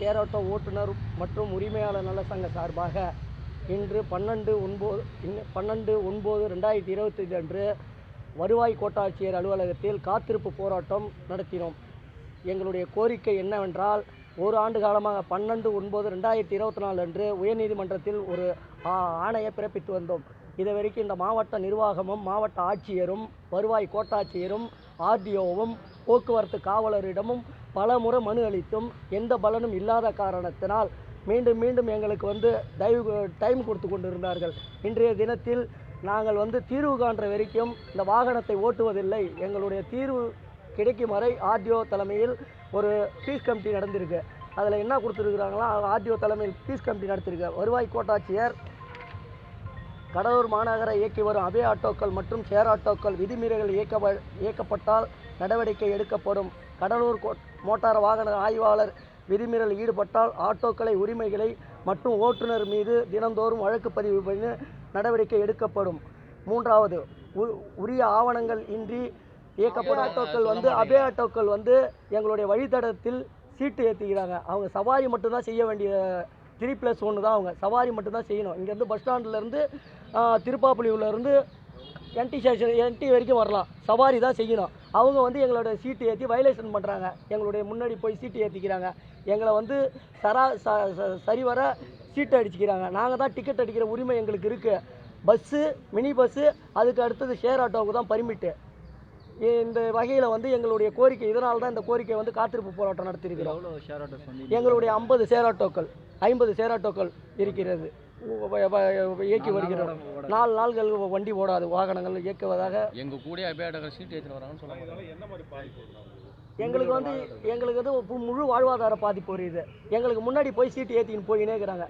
Share ஓட்டுநர் மற்றும் உரிமையாளர் நல சங்க சார்பாக இன்று பன்னெண்டு ஒன்பது இன்னு பன்னெண்டு ஒன்பது ரெண்டாயிரத்தி இருபத்தஞ்சு அன்று வருவாய் கோட்டாட்சியர் அலுவலகத்தில் காத்திருப்பு போராட்டம் நடத்தினோம். எங்களுடைய கோரிக்கை என்னவென்றால் ஒரு ஆண்டு காலமாக பன்னெண்டு ஒன்பது ரெண்டாயிரத்தி இருபத்தி நாலு அன்று உயர்நீதிமன்றத்தில் ஒரு ஆணையை பிறப்பித்து வந்தோம். இது வரைக்கும் இந்த மாவட்ட நிர்வாகமும் மாவட்ட ஆட்சியரும் வருவாய் கோட்டாட்சியரும் ஆர்டிஓவும் போக்குவரத்து காவலரிடமும் பல முறை மனு அளித்தும் எந்த பலனும் இல்லாத காரணத்தினால் மீண்டும் மீண்டும் எங்களுக்கு வந்து தயவு டைம் கொடுத்து கொண்டிருந்தார்கள். இன்றைய தினத்தில் நாங்கள் வந்து தீர்வு காண்ற வரைக்கும் இந்த வாகனத்தை ஓட்டுவதில்லை. எங்களுடைய தீர்வு கிடைக்கும் வரை ஆர்டிஓ தலைமையில் ஒரு பீஸ் கமிட்டி நடந்திருக்கு. அதில் என்ன கொடுத்துருக்குறாங்களோ ஆர்டிஓ தலைமையில் பீஸ் கமிட்டி நடத்திருக்கு. வருவாய் கோட்டாட்சியர் கடலூர் மாநகர இயக்கி வரும் அபய ஆட்டோக்கள் மற்றும் ஷேர் ஆட்டோக்கள் விதிமீறல்கள் இயக்க இயக்கப்பட்டால் நடவடிக்கை எடுக்கப்படும். கடலூர் மோட்டார் வாகன ஆய்வாளர் விதிமீறல் ஈடுபட்டால் ஆட்டோக்களை உரிமைகளை மற்றும் ஓட்டுநர் மீது தினந்தோறும் வழக்கு பதிவு பண்ணி நடவடிக்கை எடுக்கப்படும். மூன்றாவது உ- உரிய ஆவணங்கள் இன்றி இயக்கப்படும். ஆட்டோக்கள் வந்து அபய ஆட்டோக்கள் வந்து எங்களுடைய வழித்தடத்தில் சீட்டு ஏற்றிக்கிறாங்க அவங்க சவாரி மட்டும்தான் செய்ய வேண்டிய த்ரீ ப்ளஸ் ஒன்று தான் அவங்க. சவாரி மட்டும்தான் செய்யணும். இங்கேருந்து பஸ் ஸ்டாண்ட்லேருந்து திருப்பாப்புலியூர்லேருந்து என்டி ஸ்டேஷன் என்டி வரைக்கும் வரலாம். சவாரி தான் செய்யணும். அவங்க வந்து எங்களோட சீட்டு ஏற்றி வயலேஷன் பண்ணுறாங்க எங்களுடைய முன்னாடி போய் சீட்டு ஏற்றிக்கிறாங்க எங்களை வந்து சரா சரிவர சீட்டு அடிச்சுக்கிறாங்க. நாங்கள் தான் டிக்கெட் அடிக்கிற உரிமை எங்களுக்கு இருக்குது பஸ்ஸு மினி பஸ்ஸு அதுக்கு அடுத்தது ஷேர் ஆட்டோவுக்கு தான் பர்மிட்டு இந்த வகையில் வந்து எங்களுடைய கோரிக்கை இதனால தான் இந்த கோரிக்கை வந்து காத்திருப்பு போராட்டம் ஷேர் வந்து எங்களுடைய ஐம்பது சேராட்டோக்கள் ஐம்பது சேராட்டோக்கள் இருக்கிறது. இயக்கி வருகிறோம். நாலு நாள்கள் வண்டி ஓடாது வாகனங்கள் இயக்குவதாக. எங்க கூட அபேடகர் சீட் ஏற்றிட்டு வராங்கன்னு சொல்லுவாங்க எங்களுக்கு வந்து எங்களுக்கு வந்து பு- முழு வாழ்வாதார பாதிப்பு வருது. எங்களுக்கு முன்னாடி போய் சீட்டு ஏற்றின்னு போயினே இருக்கிறாங்க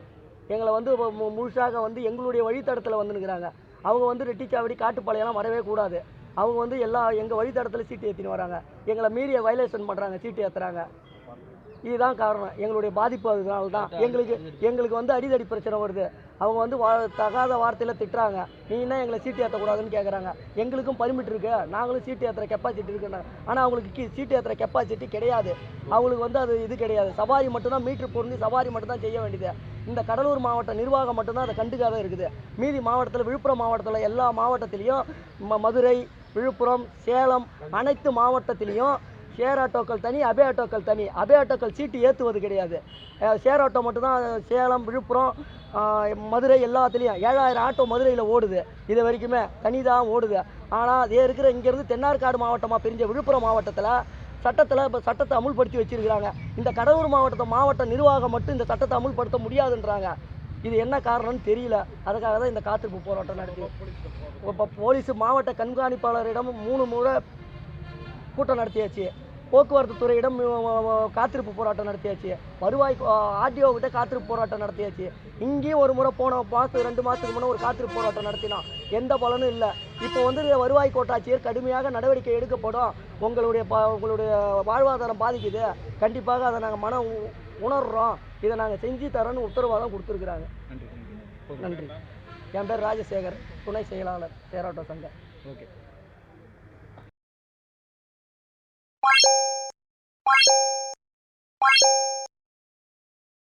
எங்களை வந்து முழுசாக வந்து எங்களுடைய வழித்தடத்தில் வந்துனுக்குறாங்க அவங்க வந்து ரெட்டிச்சாவடி காட்டுப்பாளையம்லாம் வரவே கூடாது. அவங்க வந்து எல்லா எங்கள் வழித்தடத்தில் சீட்டு ஏற்றின்னு வராங்க. எங்களை மீறிய வயலேஷன் பண்ணுறாங்க சீட்டு ஏற்றுறாங்க இதுதான் காரணம். எங்களுடைய பாதிப்பு அதனால தான் எங்களுக்கு எங்களுக்கு வந்து அடிதடி பிரச்சனை வருது. அவங்க வந்து வா தகாத வார்த்தையில் திட்டுறாங்க. நீ என்ன எங்களை சீட்டு ஏற்றக்கூடாதுன்னு கேட்குறாங்க எங்களுக்கும் பர்மிட் இருக்கு. நாங்களும் சீட்டு ஏற்றுற கெப்பாசிட்டி இருக்குன்னு. ஆனால் அவங்களுக்கு கி- சீட்டு ஏற்றுற கெப்பாசிட்டி கிடையாது. அவங்களுக்கு வந்து அது இது கிடையாது. சவாரி மட்டும்தான் மீட்ரு பொருந்தி சவாரி மட்டும்தான் செய்ய வேண்டியது. இந்த கடலூர் மாவட்ட நிர்வாகம் மட்டும்தான் அதை கண்டுக்காத இருக்குது. மீதி மாவட்டத்தில் விழுப்புரம் மாவட்டத்தில் எல்லா மாவட்டத்திலையும் ம- மதுரை விழுப்புரம் சேலம் அனைத்து மாவட்டத்திலையும் ஷேர் ஆட்டோக்கள் தனி அபே ஆட்டோக்கள் தனி. அபே ஆட்டோக்கள் சீட்டு ஏற்றுவது கிடையாது. ஷேர் ஆட்டோ மட்டும்தான் சேலம் விழுப்புரம் மதுரை எல்லாத்துலேயும் ஏழாயிரம் ஆட்டோ மதுரையில் ஓடுது. இது வரைக்குமே தனி தான் ஓடுது. ஆனால் அதே இருக்கிற இங்கேருந்து தென்னார்காடு மாவட்டமாக பிரிஞ்ச விழுப்புரம் மாவட்டத்தில் சட்டத்தில் இப்போ சட்டத்தை அமுல்படுத்தி வச்சிருக்கிறாங்க. இந்த கடலூர் மாவட்டத்தை மாவட்ட நிர்வாகம் மட்டும் இந்த சட்டத்தை அமுல்படுத்த முடியாதுன்றாங்க. இது என்ன காரணம்னு தெரியல. அதுக்காக தான் இந்த காத்திருப்பு போராட்டம் நடத்தி. இப்போ போலீஸ் மாவட்ட கண்காணிப்பாளரிடம் மூணு முறை கூட்டம் நடத்தியாச்சு. போக்குவரத்து துறையிடம் காத்திருப்பு போராட்டம் நடத்தியாச்சு. வருவாய் ஆர்டிஓ கிட்ட காத்திருப்பு போராட்டம் நடத்தியாச்சு. இங்கேயும் ஒரு முறை போன மாதம் ரெண்டு மாதத்துக்கு முன்னே ஒரு காத்திருப்பு போராட்டம் நடத்தினோம் எந்த பலனும் இல்லை. இப்போ வந்து வருவாய் கோட்டாட்சியர் கடுமையாக நடவடிக்கை எடுக்கப்படும். உங்களுடைய ப உங்களுடைய வாழ்வாதாரம் பாதிக்குது. கண்டிப்பாக அதை நாங்கள் மன உணர்றோம். இதை நாங்கள் செஞ்சு தரோன்னு உத்தரவாதம் கொடுத்துருக்குறாங்க. நன்றி நன்றி. என் பேர் ராஜசேகர். துணை செயலாளர் சேராட்டோ சங்கம். ஓகே.